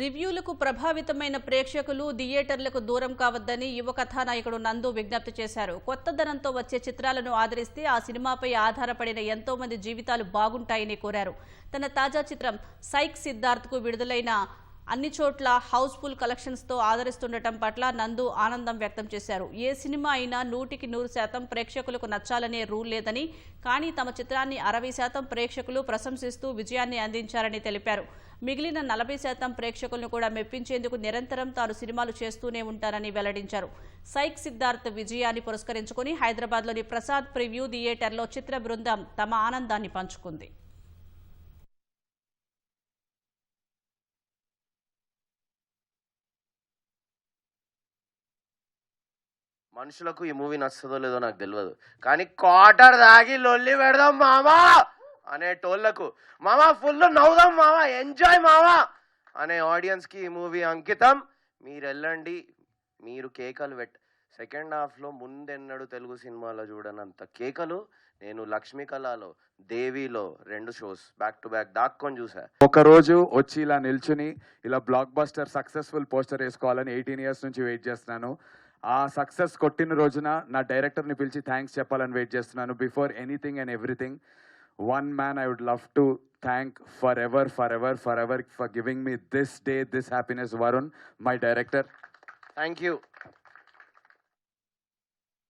రివ్యూలకు ప్రభావితమైన ప్రేక్షకులు థియేటర్లకు దూరం కావద్దని యువ కథానాయకుడు నందు విజ్ఞప్తి చేశారు. కొత్తదనంతో వచ్చే చిత్రాలను ఆదరిస్తే ఆ సినిమాపై ఆధారపడిన ఎంతో మంది జీవితాలు బాగుంటాయని కోరారు. తన తాజా చిత్రం సైక్ సిద్ధార్థ్కు విడుదలైన అన్ని చోట్ల హౌస్ఫుల్ కలెక్షన్స్తో ఆదరిస్తుండటం పట్ల నందు ఆనందం వ్యక్తం చేశారు. ఏ సినిమా అయినా నూటికి నూరు శాతం ప్రేక్షకులకు నచ్చాలనే రూల్ లేదని కానీ తమ చిత్రాన్ని అరవై శాతం ప్రేక్షకులు ప్రశంసిస్తూ విజయాన్ని అందించారని తెలిపారు. మిగిలిన నలభై శాతం ప్రేక్షకులను కూడా మెప్పించేందుకు నిరంతరం తాను సినిమాలు చేస్తూనే ఉంటానని వెల్లడించారు. సైక్ సిద్ధార్థ్ విజయాన్ని పురస్కరించుకుని హైదరాబాద్లోని ప్రసాద్ ప్రివ్యూ థియేటర్లో చిత్ర బృందం తమ ఆనందాన్ని పంచుకుంది. మనుషులకు ఈ మూవీ నచ్చదో లేదో నాకు తెలియదు కానీ క్వార్టర్ దాగి లొల్లి పెడదాం మామా అనే టోళ్ళకు మామా ఫుల్ నవ్వుదాం మామా ఎంజాయ్ మామా అనే ఆడియన్స్కి ఈ మూవీ అంకితం. మీరు వెళ్ళండి మీరు కేకలు పెట్ సెకండ్ హాఫ్లో ముందెన్నడు తెలుగు సినిమాలో చూడనంత కేకలు. నేను లక్ష్మీ కళలో దేవిలో రెండు షోస్ బ్యాక్ టు బ్యాక్ దాక్కొని చూసా. ఒక రోజు వచ్చి ఇలా నిల్చుని ఇలా బ్లాక్ బస్టర్ సక్సెస్ఫుల్ పోస్టర్ వేసుకోవాలని ఎయిటీన్ ఇయర్స్ నుంచి వెయిట్ చేస్తున్నాను. ఆ సక్సెస్ కొట్టిన రోజున నా డైరెక్టర్ని పిలిచి థ్యాంక్స్ చెప్పాలని వెయిట్ చేస్తున్నాను. Before anything and everything one man I would love to thank for ever for ever for ever for giving me this day this happiness Varun my director thank you